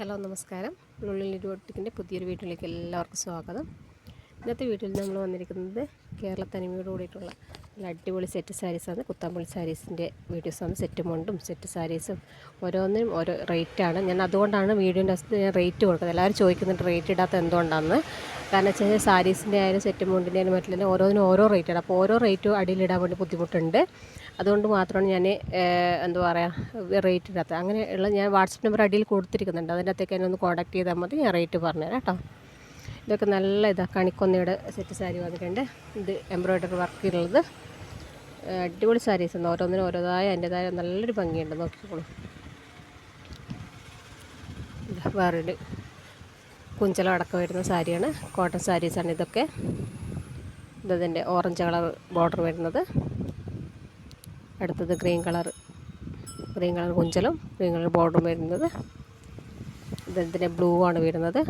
Hello നമസ്കാരം. നുള്ളിൽ ഇരുവട്ടിക്കിന്റെ പുതിയൊരു വീട്ടിലേക്ക് എല്ലാവർക്കും സ്വാഗതം. ഇന്നത്തെ വീട്ടിൽ നമ്മൾ വന്നിരിക്കുന്നത് കേരള തനിമയോട് കൂടിയിട്ടുള്ള നല്ല അടിപൊളി സെറ്റ് സാരീസാണ് കുത്താമ്പള്ളി സാരീസിന്റെ വീഡിയോസാണ് സെറ്റ് മുണ്ടും സെറ്റ് സാരീസും ഓരോന്നിനും ഓരോ റേറ്റാണ് ഞാൻ അതുകൊണ്ടാണ് വീഡിയോന്റെ ഞാൻ റേറ്റ് കൊടുക്കുന്നത്. എല്ലാവരും ചോദിക്കുന്നുണ്ട് റേറ്റ് ഇടാത്ത എന്തുകൊണ്ടാണ് കാരണം വെച്ച് കഴിഞ്ഞാൽ സാരീസിന്റെ ആയാലും സെറ്റ് മുണ്ടിന്റെ ആയാലും മറ്റുള്ള ഓരോന്നിനും ഓരോ റേറ്റാണ് അപ്പോൾ ഓരോ റേറ്റും അടിയിലിടാൻ വേണ്ടി ബുദ്ധിമുട്ടുണ്ട്. അതുകൊണ്ട് മാത്രമാണ് ഞാൻ എന്താ പറയുക റേറ്റ് ഇടാത്തത് അങ്ങനെയുള്ള ഞാൻ വാട്സപ്പ് നമ്പർ അടിയിൽ കൊടുത്തിരിക്കുന്നുണ്ട്. അതിന്റെ അകത്തേക്ക് എന്നെ ഒന്ന് കോൺടാക്ട് ചെയ്താൽ മതി. ഞാൻ റേറ്റ് പറഞ്ഞുതരാം കേട്ടോ. ഇതൊക്കെ നല്ല ഇതാണ് കണിക്കൊന്നയുടെ സെറ്റ് സാരി വന്നിട്ടുണ്ട്. ഇത് എംബ്രോയ്ഡറി വർക്കിലുള്ളത് അടിപൊളി സാരീസ് ഉണ്ട് ഓരോന്നിനും ഓരോതായ അതിന്റെതായ നല്ലൊരു ഭംഗിയുണ്ട്. നോക്കിക്കോളൂ. വേറൊരു കുഞ്ചലം അടക്കം വരുന്ന സാരിയാണ്. കോട്ടൺ സാരീസാണ് ഇതൊക്കെ. ഇതതിന്റെ ഓറഞ്ച് കളർ ബോർഡർ വരുന്നത്. അടുത്തത് ഗ്രീൻ കളർ. ഗ്രീൻ കളർ കുഞ്ചലും ഗ്രീൻ കളർ ബോർഡറും വരുന്നത്. ഇതിന്റെ ബ്ലൂ ആണ് വരുന്നത്.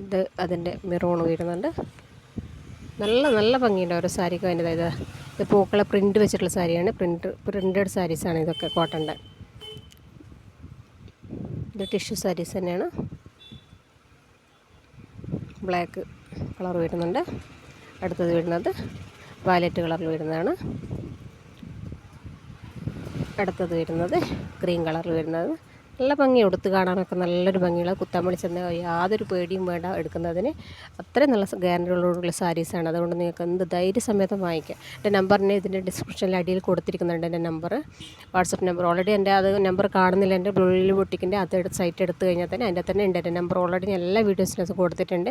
ഇത് അതിന്റെ മിറോണ് വരുന്നുണ്ട്. നല്ല നല്ല ഭംഗിയുണ്ട് ഓരോ സാരിക്ക് അതിന്റെ ഇത് ഇത് പൂക്കളെ പ്രിന്റ് വെച്ചിട്ടുള്ള സാരിയാണ്. പ്രിന്റ് പ്രിന്റഡ് സാരീസാണ് ഇതൊക്കെ കോട്ടന്റെ. ഇത് ടിഷ്യൂ സാരീസ് തന്നെയാണ്. ബ്ലാക്ക് കളർ വരുന്നുണ്ട്. അടുത്തത് വരുന്നത് വയലറ്റ് കളറിൽ വരുന്നതാണ്. അടുത്തത് വരുന്നത് ഗ്രീൻ കളറിൽ വരുന്നത്. നല്ല ഭംഗി എടുത്ത് കാണാനൊക്കെ നല്ലൊരു ഭംഗിയുള്ള കുത്താമ്പളി ചെന്ന യാതൊരു പേടിയും വേണ്ട എടുക്കുന്നതിന് അത്രയും നല്ല ഗ്യാരണ്ടിയോടുള്ള സാരീസാണ് അതുകൊണ്ട് നിങ്ങൾക്ക് എന്ത് ധൈര്യസമേതം വാങ്ങിക്കാം. എന്റെ നമ്പറിന് ഇതിന്റെ ഡിസ്ക്രിപ്ഷനിൽ അടിയിൽ കൊടുത്തിരിക്കുന്നുണ്ട് എന്റെ നമ്പർ വാട്സപ്പ് നമ്പർ ഓൾറെഡി എന്റെ അത് നമ്പർ കാണുന്നില്ല. എന്റെ ബ്ലൂയിൽ ബൊട്ടിക്കിന്റെ അത് സൈറ്റ് എടുത്ത് കഴിഞ്ഞാൽ തന്നെ അതിന്റെ തന്നെ ഉണ്ട് എന്റെ നമ്പർ ഓൾറെഡി ഞാൻ എല്ലാ വീഡിയോസിനകത്ത് കൊടുത്തിട്ടുണ്ട്.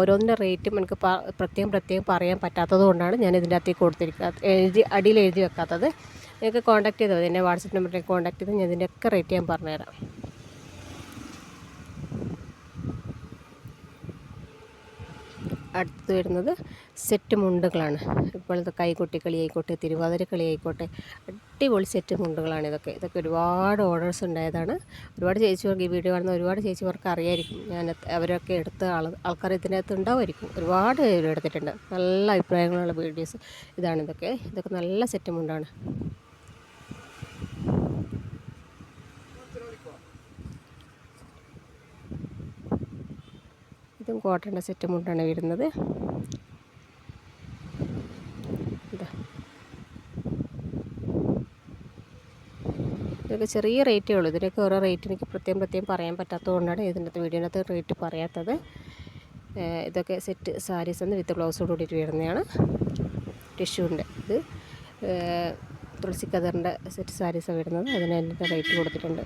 ഓരോന്നിന്റെ റേറ്റും എനിക്ക് പ്രത്യേകം പ്രത്യേകം പറയാൻ പറ്റാത്തത് കൊണ്ടാണ് ഞാൻ ഇതിന്റെ അകത്തേക്ക് കൊടുത്തിരിക്കുക. എഴുതി അടിയിൽ എഴുതി വെക്കാത്തത്. നിങ്ങൾക്ക് കോൺടാക്ട് ചെയ്താൽ മതി എന്റെ വാട്സപ്പ് നമ്പറിലേക്ക് കോൺടാക്ട് ചെയ്ത്? ഞാൻ ഇതിന്റെയൊക്കെ റേറ്റ് ഞാൻ പറഞ്ഞുതരാം. അടുത്ത് വരുന്നത് സെറ്റ് മുണ്ടുകളാണ്. ഇപ്പോഴത്തെ കൈകൊട്ടിക്കളി ആയിക്കോട്ടെ തിരുവാതിരക്കളി ആയിക്കോട്ടെ അടിപൊളി സെറ്റ് മുണ്ടുകളാണ് ഇതൊക്കെ. ഇതൊക്കെ ഒരുപാട് ഓർഡേഴ്സ് ഉണ്ടായതാണ്. ഒരുപാട് ചേച്ചിമാർക്ക് ഈ വീഡിയോ കാണുന്ന ഒരുപാട് ചേച്ചിമാർക്ക് അറിയായിരിക്കും. ഞാൻ അവരൊക്കെ എടുത്ത ആൾ ആൾക്കാർ ഇതിനകത്ത് ഉണ്ടാവുമായിരിക്കും. ഒരുപാട് പേര് എടുത്തിട്ടുണ്ട്. നല്ല അഭിപ്രായങ്ങളുള്ള വീഡിയോസ് ഇതാണ് ഇതൊക്കെ. ഇതൊക്കെ നല്ല സെറ്റ് മുണ്ടാണ്. ഇതും കോട്ടന്റെ സെറ്റ് മുണ്ടാണ് വരുന്നത്. ഇതാ. ഇതൊക്കെ ചെറിയ റേറ്റേ ഉള്ളൂ. ഇതിനൊക്കെ ഓരോ റേറ്റ് എനിക്ക് പ്രത്യേകം പ്രത്യേകം പറയാൻ പറ്റാത്തത് കൊണ്ടാണ് ഇതിന്റെ വീഡിയോനകത്ത് റേറ്റ് പറയാത്തത്. ഇതൊക്കെ സെറ്റ് സാരീസ് എന്ന് വിത്ത് ബ്ലൗസോട് കൂടിയിട്ട് വരുന്നതാണ്. ടിഷ്യൂന്റെ ഇത്. തുളസി കതറിന്റെ സെറ്റ് സാരീസാണ് വരുന്നത്. അതിന് എന്റെ റേറ്റ് കൊടുത്തിട്ടുണ്ട്.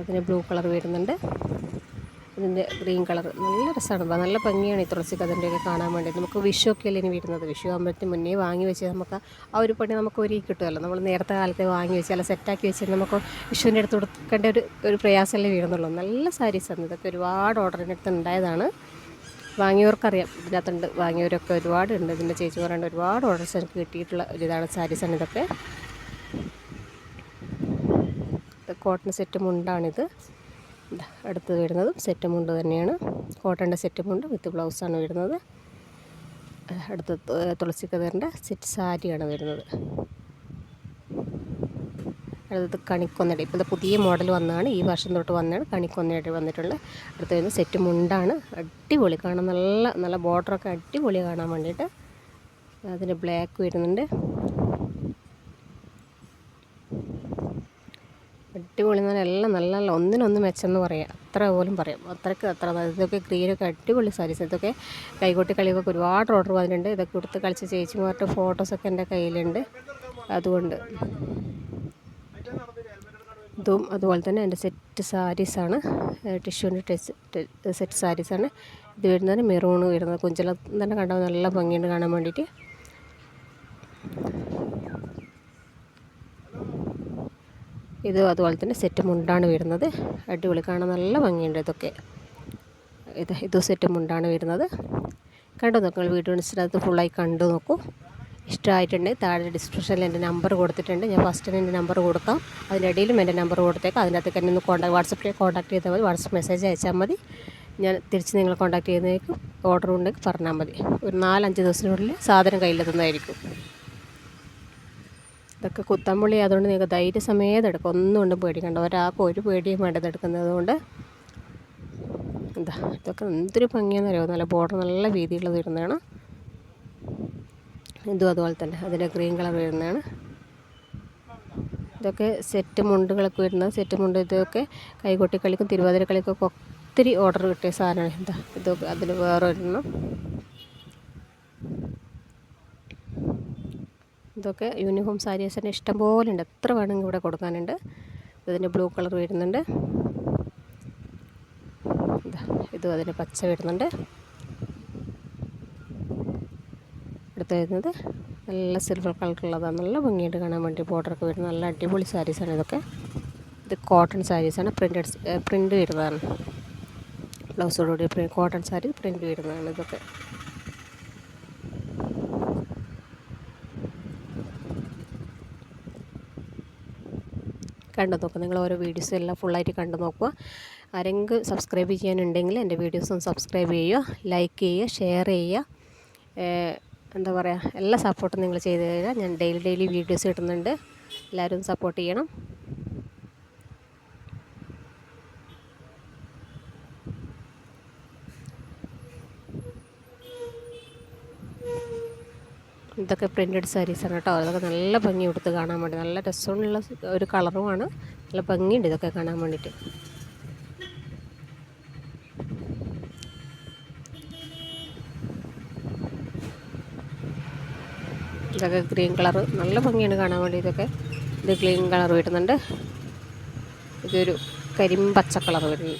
അതിന് ബ്ലൂ കളർ വരുന്നുണ്ട്. ഇതിന്റെ ഗ്രീൻ കളർ. നല്ല രസമാണ്. നല്ല ഭംഗിയാണ് ഈ തുളസി കഥന്റെയൊക്കെ കാണാൻ വേണ്ടി. നമുക്ക് വിഷു ഒക്കെ അല്ലേ ഇനി വരുന്നത്? വിഷു ആകുമ്പോഴത്തേക്ക് മുന്നേ വാങ്ങി വെച്ച് നമുക്ക് ആ ഒരു പണി നമുക്ക് ഒരു കിട്ടുമല്ലോ. നമ്മൾ നേരത്തെ കാലത്തെ വാങ്ങി വെച്ച് അല്ല സെറ്റാക്കി വെച്ച് നമുക്ക് വിഷുവിന്റെ അടുത്ത് കൊടുക്കേണ്ട ഒരു ഒരു പ്രയാസമല്ലേ വീടുന്നുള്ളൂ നല്ല സാരീസാണ് ഇതൊക്കെ ഒരുപാട് ഓർഡറിന്റെ അടുത്ത് ഉണ്ടായതാണ്. വാങ്ങിയവർക്കറിയാം. ഇതിനകത്തുണ്ട് വാങ്ങിയവരൊക്കെ ഒരുപാട് ഉണ്ട് ഇതിന്റെ ചേച്ചി പറയേണ്ട ഒരുപാട് ഓർഡേഴ്സ് എനിക്ക് കിട്ടിയിട്ടുള്ള ഒരു ഇതാണ് സാരീസാണ് ഇതൊക്കെ. കോട്ടൺ സെറ്റ് മുണ്ടാണിത്. അടുത്ത് വരുന്നതും സെറ്റ് മുണ്ട് തന്നെയാണ്. കോട്ടന്റെ സെറ്റ് മുണ്ട് വിത്ത് ബ്ലൗസാണ് വരുന്നത്. അടുത്ത് തുളസി കതറിന്റെ സെറ്റ് സാരിയാണ് വരുന്നത്. അടുത്തത് കണിക്കൊന്നടി. ഇപ്പോഴത്തെ പുതിയ മോഡൽ വന്നതാണ്. ഈ വർഷം തൊട്ട് വന്നതാണ്. കണിക്കൊന്നടി വന്നിട്ടുള്ള അടുത്ത് വരുന്നത് സെറ്റ് മുണ്ടാണ്. അടിപൊളി കാണാൻ നല്ല നല്ല ബോർഡറൊക്കെ അടിപൊളി കാണാൻ വേണ്ടിയിട്ട് അതിന് ബ്ലാക്ക് വരുന്നുണ്ട്. അടിപൊളി എന്ന് പറഞ്ഞാൽ എല്ലാം നല്ല നല്ല ഒന്നിനൊന്ന് മെച്ചമെന്ന് പറയാം. അത്ര പോലും പറയാം. അത്രയ്ക്ക് അത്ര ഇതൊക്കെ ഗ്രീനൊക്കെ അടിപൊളി സാരീസ്. ഇതൊക്കെ കൈകൊട്ടി കളിയൊക്കെ ഒരുപാട് ഓർഡർ വന്നിട്ടുണ്ട്. ഇതൊക്കെ കൊടുത്ത് കളിച്ച ചേച്ചിമാരുടെ ഫോട്ടോസൊക്കെ എന്റെ കയ്യിലുണ്ട്. അതുകൊണ്ട് ഇതും അതുപോലെ തന്നെ എന്റെ സെറ്റ് സാരീസാണ് ടിഷ്യൂന്റെ സെറ്റ് സാരീസാണ് ഇത് വരുന്നത് മെറൂണ് വരുന്നത്. കുഞ്ചല തന്നെ കണ്ടാൽ നല്ല ഭംഗിയുണ്ട് കാണാൻ വേണ്ടിയിട്ട്. ഇത് അതുപോലെ തന്നെ സെറ്റ് മുണ്ടാണ് വരുന്നത്. അടിപൊളി കാണാൻ നല്ല ഭംഗിയുണ്ട് ഇതൊക്കെ. ഇത് ഇത് സെറ്റ് മുണ്ടാണ് വരുന്നത്. കണ്ടു നോക്കുക വീഡിയോ ഇൻസ്റ്റനകത്ത് ഫുള്ളായി കണ്ടു നോക്കൂ. ഇഷ്ടമായിട്ടുണ്ടെങ്കിൽ താഴെ ഡിസ്ക്രിപ്ഷനിൽ എന്റെ നമ്പർ കൊടുത്തിട്ടുണ്ട്. ഞാൻ ഫസ്റ്റ് എന്റെ നമ്പർ കൊടുക്കാം. അതിന്റെ ഇടയിലും എന്റെ നമ്പർ കൊടുത്തേക്കാം. അതിനകത്തേക്ക് എന്നെ ഒന്ന് കോൺടാക്ട് വാട്സപ്പിൽ കോൺടാക്ട് ചെയ്താൽ മതി. വാട്സപ്പ് മെസ്സേജ് അയച്ചാൽ മതി. ഞാൻ തിരിച്ച് നിങ്ങളെ കോൺടാക്ട് ചെയ്യുന്നതായിരിക്കും. ഓർഡർ ഉണ്ടെങ്കിൽ പറഞ്ഞാൽ മതി. ഒരു നാലഞ്ച് ദിവസത്തിനുള്ളിൽ സാധനം കയ്യിലെത്തുന്നതായിരിക്കും. ഇതൊക്കെ കുത്തമ്പുള്ളി ആയതുകൊണ്ട് നിങ്ങൾക്ക് ധൈര്യസമേതം എടുക്കാം ഒന്നും കൊണ്ടും പേടിക്കണ്ട. ഒരാൾക്ക് ഒരു പേടിയും വേണ്ടത് എടുക്കുന്നത് കൊണ്ട്. എന്താ ഇതൊക്കെ എന്തൊരു ഭംഗിയാണെന്ന് അറിയാമോ നല്ല ബോർഡർ നല്ല വീതിയുള്ളത് വരുന്നതാണ്. ഇതും അതുപോലെ തന്നെ. അതിന്റെ ഗ്രീൻ കളർ വരുന്നതാണ്. ഇതൊക്കെ സെറ്റ് മുണ്ടുകളൊക്കെ വരുന്നത് സെറ്റ് മുണ്ട് ഇതൊക്കെ കൈകൊട്ടി കളിക്കും തിരുവാതിര കളിക്കൊക്കെ ഒത്തിരി ഓർഡർ കിട്ടിയ സാധനമാണ്. എന്താ ഇതൊക്കെ അതിന് വേറെ ഒരെണ്ണം. ഇതൊക്കെ യൂണിഫോം സാരീസ് തന്നെ ഇഷ്ടം പോലെ ഉണ്ട് എത്ര വേണമെങ്കിൽ ഇവിടെ കൊടുക്കാനുണ്ട്. ഇതിന്റെ ബ്ലൂ കളർ വരുന്നുണ്ട്. ഇതാ അതിന് പച്ച വരുന്നുണ്ട്. അടുത്ത് വരുന്നത് നല്ല സിൽവർ കളറുള്ളതാണ് നല്ല ഭംഗിയായിട്ട് കാണാൻ വേണ്ടി ബോർഡറൊക്കെ വരുന്ന നല്ല അടിപൊളി സാരീസാണ് ഇതൊക്കെ. ഇത് കോട്ടൺ സാരീസാണ് പ്രിന്റഡ് പ്രിന്റ് വരുന്നതാണ്. ബ്ലൗസോടുകൂടി കോട്ടൺ സാരി പ്രിന്റ് വരുന്നതാണ് ഇതൊക്കെ. കണ്ടു നോക്കുക നിങ്ങൾ ഓരോ വീഡിയോസും എല്ലാം ഫുള്ളായിട്ട് കണ്ടു നോക്കുക. ആരെങ്കിലും സബ്സ്ക്രൈബ് ചെയ്യാനുണ്ടെങ്കിൽ എന്റെ വീഡിയോസും സബ്സ്ക്രൈബ് ചെയ്യുക ലൈക്ക് ചെയ്യുക ഷെയർ ചെയ്യുക. എന്താ പറയുക എല്ലാ സപ്പോർട്ടും നിങ്ങൾ ചെയ്തു തരിക. ഞാൻ ഡെയിലി ഡെയിലി വീഡിയോസ് കിട്ടുന്നുണ്ട് എല്ലാവരും സപ്പോർട്ട് ചെയ്യണം. ഇതൊക്കെ പ്രിന്റഡ് സാരീസാണ് കേട്ടോ. അതൊക്കെ നല്ല ഭംഗി കൊടുത്ത് കാണാൻ വേണ്ടി നല്ല രസമുള്ള ഒരു കളറുമാണ് നല്ല ഭംഗിയുണ്ട് ഇതൊക്കെ കാണാൻ വേണ്ടിയിട്ട് ഇതൊക്കെ ഗ്രീൻ കളർ നല്ല ഭംഗിയാണ് കാണാൻ വേണ്ടി ഇതൊക്കെ. ഇത് ഗ്രീൻ കളർ വരുന്നുണ്ട്. ഇതൊരു കരിമ്പച്ച കളർ വരുന്നു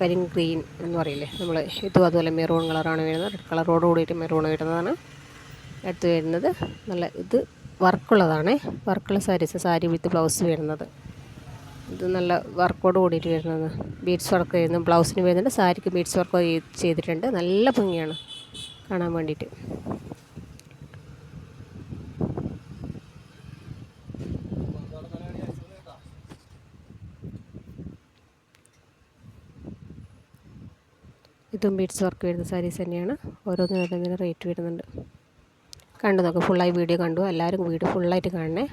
കരിം ഗ്രീൻ എന്ന് പറയില്ലേ നമ്മൾ ഇതും അതുപോലെ മെറൂൺ കളറാണ് വരുന്നത്. റെഡ് കളറോട് കൂടിയിട്ട് മെറൂൺ വരുന്നതാണ്. അടുത്ത് വരുന്നത്. നല്ല ഇത് വർക്കുള്ളതാണ്. വർക്കുള്ള സാരീസ് സാരി വിത്ത് ബ്ലൗസ് വരുന്നത്. ഇത് നല്ല വർക്കോട് കൂടിയിട്ട് വരുന്നത്. ബീഡ്സ് വർക്ക് ചെയ്യുന്നു. ബ്ലൗസിന് വരുന്നുണ്ട്. സാരിക്ക് ബീഡ്സ് വർക്ക് ചെയ്തിട്ടുണ്ട്. നല്ല ഭംഗിയാണ്. കാണാൻ വേണ്ടിയിട്ട്. ഇതും ബീഡ്സ് വർക്ക് വരുന്ന സാരീസ് തന്നെയാണ്. ഓരോന്നിനും ഓരോന്നിനും റേറ്റ് വരുന്നുണ്ട്. കണ്ടു നോക്കാം. ഫുള്ളായി വീഡിയോ കണ്ടു. എല്ലാവരും വീഡിയോ ഫുള്ളായിട്ട് കാണണേ.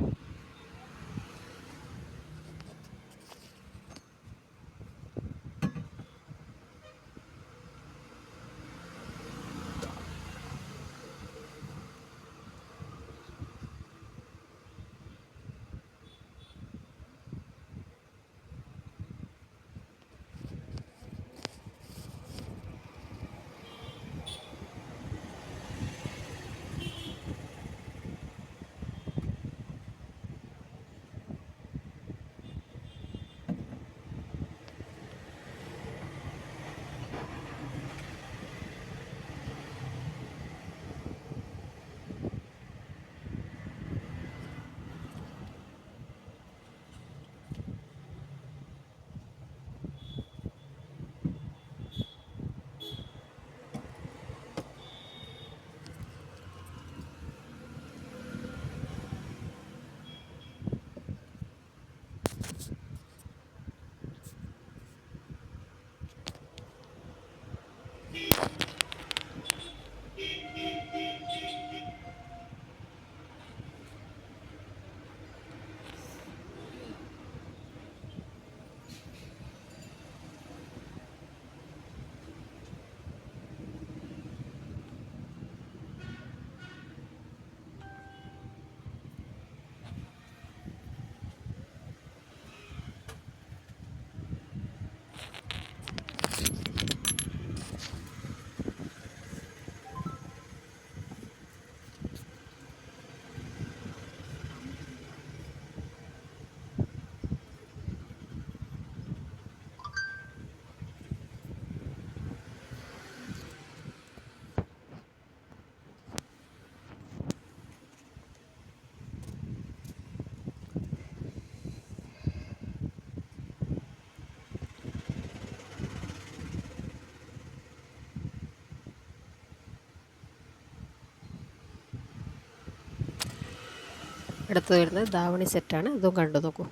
അടുത്ത് വരുന്നത് ധാവണി സെറ്റാണ് ഇതും കണ്ടു നോക്കൂ.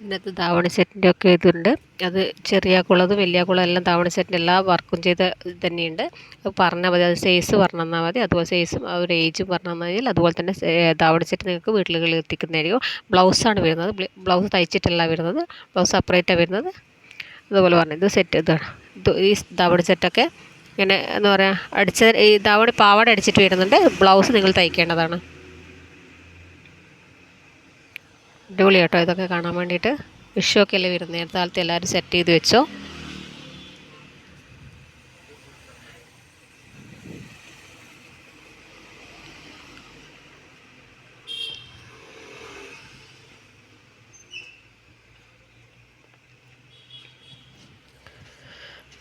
ഇതിനകത്ത് ധാവണി സെറ്റിന്റെ ഒക്കെ ഇതുണ്ട്. അത് ചെറിയ കുളത് വലിയ കുളം എല്ലാം ധാവണി സെറ്റിന്റെ എല്ലാ വർക്കും ചെയ്ത് തന്നെയുണ്ട്. പറഞ്ഞാൽ മതി. അത് സൈസ് പറഞ്ഞു തന്നാൽ മതി. അതുപോലെ സൈസും ആ ഒരു ഏജും പറഞ്ഞു തന്നാൽ മതി. അതുപോലെ തന്നെ ധാവണി സെറ്റ് നിങ്ങൾക്ക് വീട്ടിലുകളിൽ എത്തിക്കുന്നതായിരിക്കും. ബ്ലൗസാണ് വരുന്നത്. ബ്ലൗസ് തയ്ച്ചിട്ടല്ല വരുന്നത്. ബ്ലൗസ് സെപ്പറേറ്റാണ് വരുന്നത്. അതുപോലെ പറഞ്ഞു ഇത് സെറ്റ് ഇതാണ്. ഈ ധാവണി സെറ്റൊക്കെ ഇങ്ങനെ എന്താ പറയുക അടിച്ച ഈ ധാവണി പാവാട അടിച്ചിട്ട് വരുന്നുണ്ട്. ബ്ലൗസ് നിങ്ങൾ തയ്ക്കേണ്ടതാണ്. അടിപൊളി കേട്ടോ. ഇതൊക്കെ കാണാൻ വേണ്ടിയിട്ട് വിഷുവൊക്കെ അല്ലേ വരുന്നത്? നേരത്തെ കാലത്ത് എല്ലാവരും സെറ്റ് ചെയ്ത് വെച്ചോ.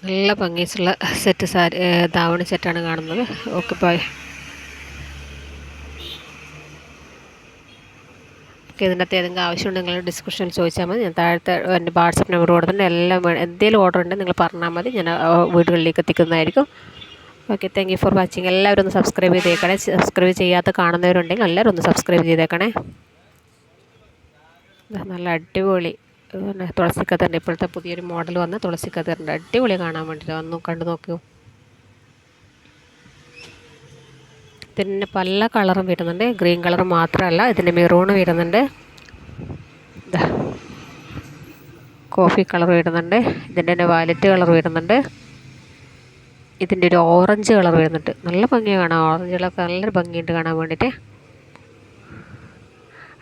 നല്ല ഭംഗിയുള്ള സെറ്റ് സാരി ധാവണി സെറ്റാണ് കാണുന്നത്. ഓക്കെ ബൈ ഓക്കെ ഇതിനകത്ത് ഏതെങ്കിലും ആവശ്യമുണ്ടെങ്കിൽ ഡിസ്ക്രിപ്ഷനിൽ ചോദിച്ചാൽ മതി. ഞാൻ താഴത്തെ എന്റെ വാട്സപ്പ് നമ്പർ കൊടുത്തിട്ടുണ്ട്. എല്ലാം എന്തെങ്കിലും ഓർഡർ ഉണ്ടെങ്കിൽ നിങ്ങൾ പറഞ്ഞാൽ മതി. ഞാൻ വീടുകളിലേക്ക് എത്തിക്കുന്നതായിരിക്കും. ഓക്കെ താങ്ക് ഫോർ വാച്ചിങ് എല്ലാവരും ഒന്ന് സബ്സ്ക്രൈബ് ചെയ്തേക്കണേ. സബ്സ്ക്രൈബ് ചെയ്യാത്ത കാണുന്നവരുണ്ടെങ്കിൽ എല്ലാവരും ഒന്ന് സബ്സ്ക്രൈബ് ചെയ്തേക്കണേ. നല്ല അടിപൊളി. പിന്നെ തുളസിക്കതറിന്റെ ഇപ്പോഴത്തെ പുതിയൊരു മോഡൽ വന്ന് തുളസി കതറിന്റെ. അടിപൊളി കാണാൻ വേണ്ടിയിട്ട് വന്നു. കണ്ടു നോക്കൂ. ഇതിന് പല കളറും വരുന്നുണ്ട്. ഗ്രീൻ കളർ മാത്രമല്ല ഇതിന് മെറൂൺ വരുന്നുണ്ട്. കോഫി കളർ വരുന്നുണ്ട്. ഇതിന്റെ തന്നെ വയലറ്റ് കളർ വരുന്നുണ്ട്. ഇതിന്റെ ഒരു ഓറഞ്ച് കളർ വരുന്നുണ്ട്. നല്ല ഭംഗിയാണ് കാണാൻ. ഓറഞ്ച് കളറൊക്കെ നല്ലൊരു ഭംഗിയുണ്ട് കാണാൻ വേണ്ടിയിട്ട്.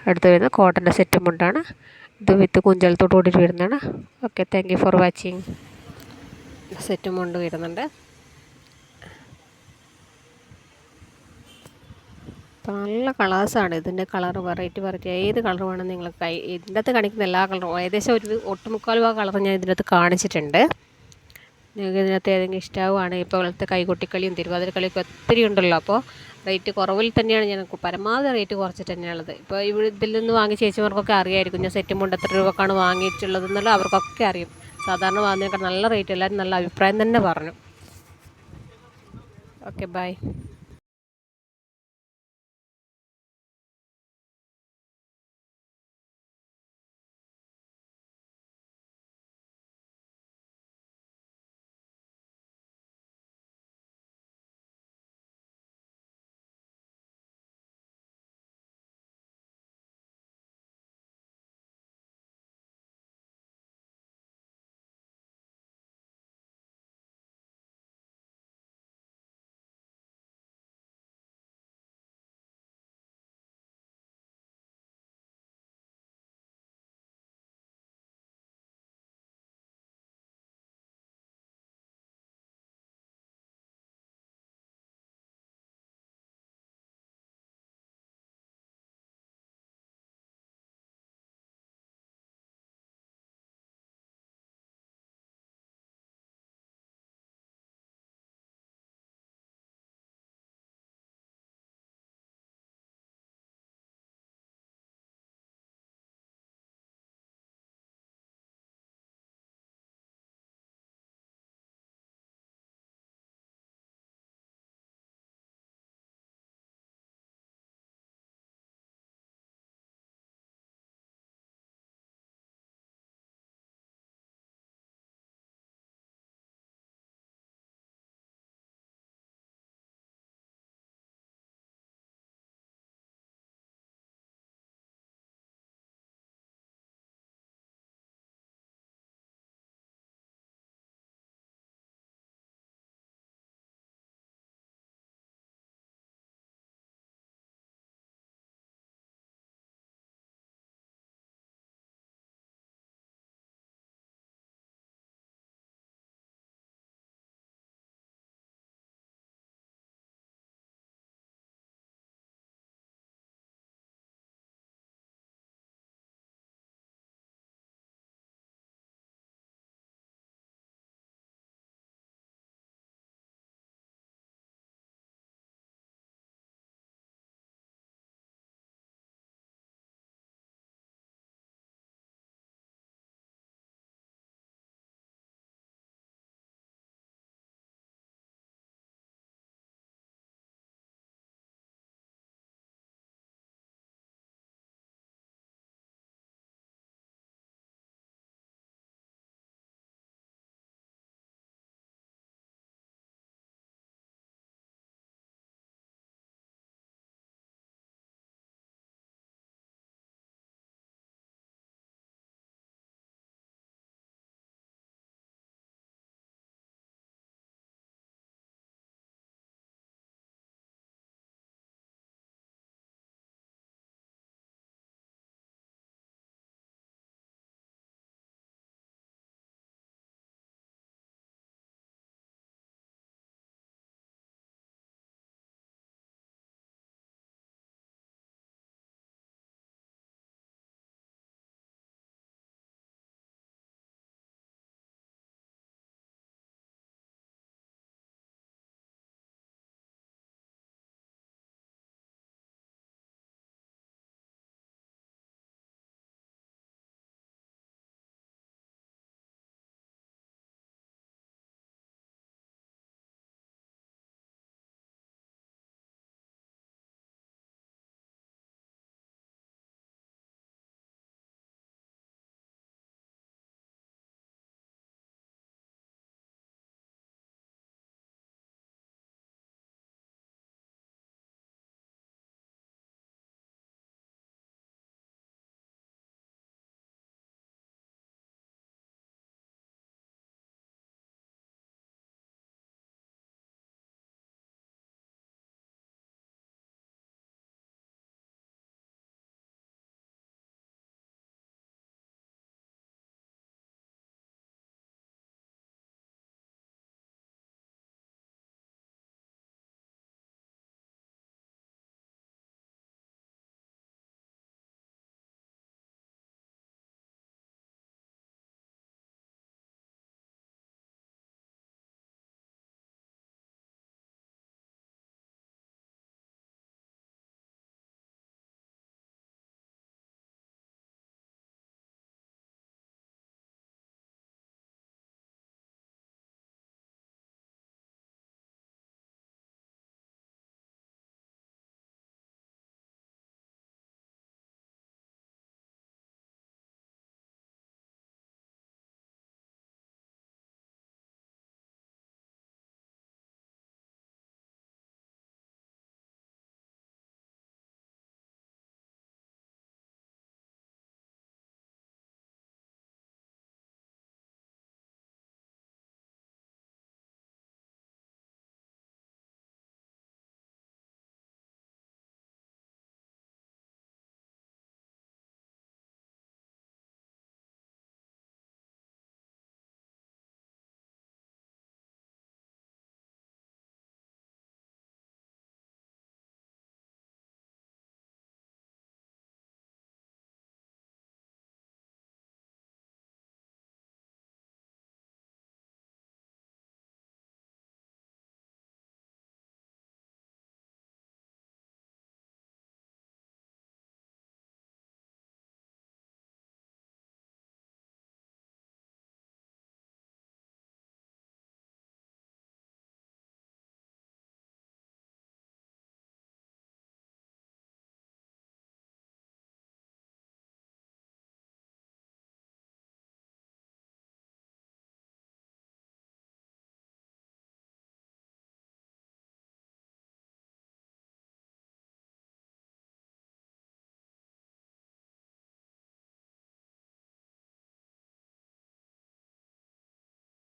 അടുത്ത് വരുന്നത് കോട്ടന്റെ സെറ്റ് മുണ്ടാണ്. ഇത് വിത്ത് കുഞ്ചലത്തോട് കൂടിയിട്ട് വരുന്നതാണ്. ഓക്കെ താങ്ക് ഫോർ വാച്ചിങ് സെറ്റും മുണ്ട് വരുന്നുണ്ട്. നല്ല കളേഴ്സാണ്. ഇതിന്റെ കളർ വെറൈറ്റി വെറൈറ്റി. ഏത് കളർ വേണം നിങ്ങൾ കൈ ഇതിന്റെ കാണിക്കുന്ന എല്ലാ കളറും. ഏകദേശം ഒരു ഒട്ടുമുക്കാൽ ആ കളർ ഞാൻ ഇതിന്റെ അകത്ത് കാണിച്ചിട്ടുണ്ട്. നിങ്ങൾക്ക് ഇതിനകത്ത് ഏതെങ്കിലും ഇഷ്ടമാവുകയാണ് ഇപ്പോൾ ഇപ്പോഴത്തെ കൈകൊട്ടിക്കളിയും തിരുവാതിരക്കളിയൊക്കെ ഒത്തിരി ഉണ്ടല്ലോ. അപ്പോൾ റേറ്റ് കുറവിൽ തന്നെയാണ് ഞാൻ പരമാവധി റേറ്റ് കുറച്ചിട്ട് തന്നെയുള്ളത് ഇപ്പോൾ ഇതിൽ നിന്ന് വാങ്ങിയ ചേച്ചിമാർക്കൊക്കെ അറിയായിരിക്കും. ഞാൻ സെറ്റ് മുണ്ട് എത്ര രൂപക്കാണ് വാങ്ങിയിട്ടുള്ളത് എന്നുള്ളത് അവർക്കൊക്കെ അറിയും. സാധാരണ വാങ്ങുന്നതിനേക്കാൾ നല്ല റേറ്റ് എല്ലാവരും നല്ല അഭിപ്രായം തന്നെ പറഞ്ഞു. Okay bye.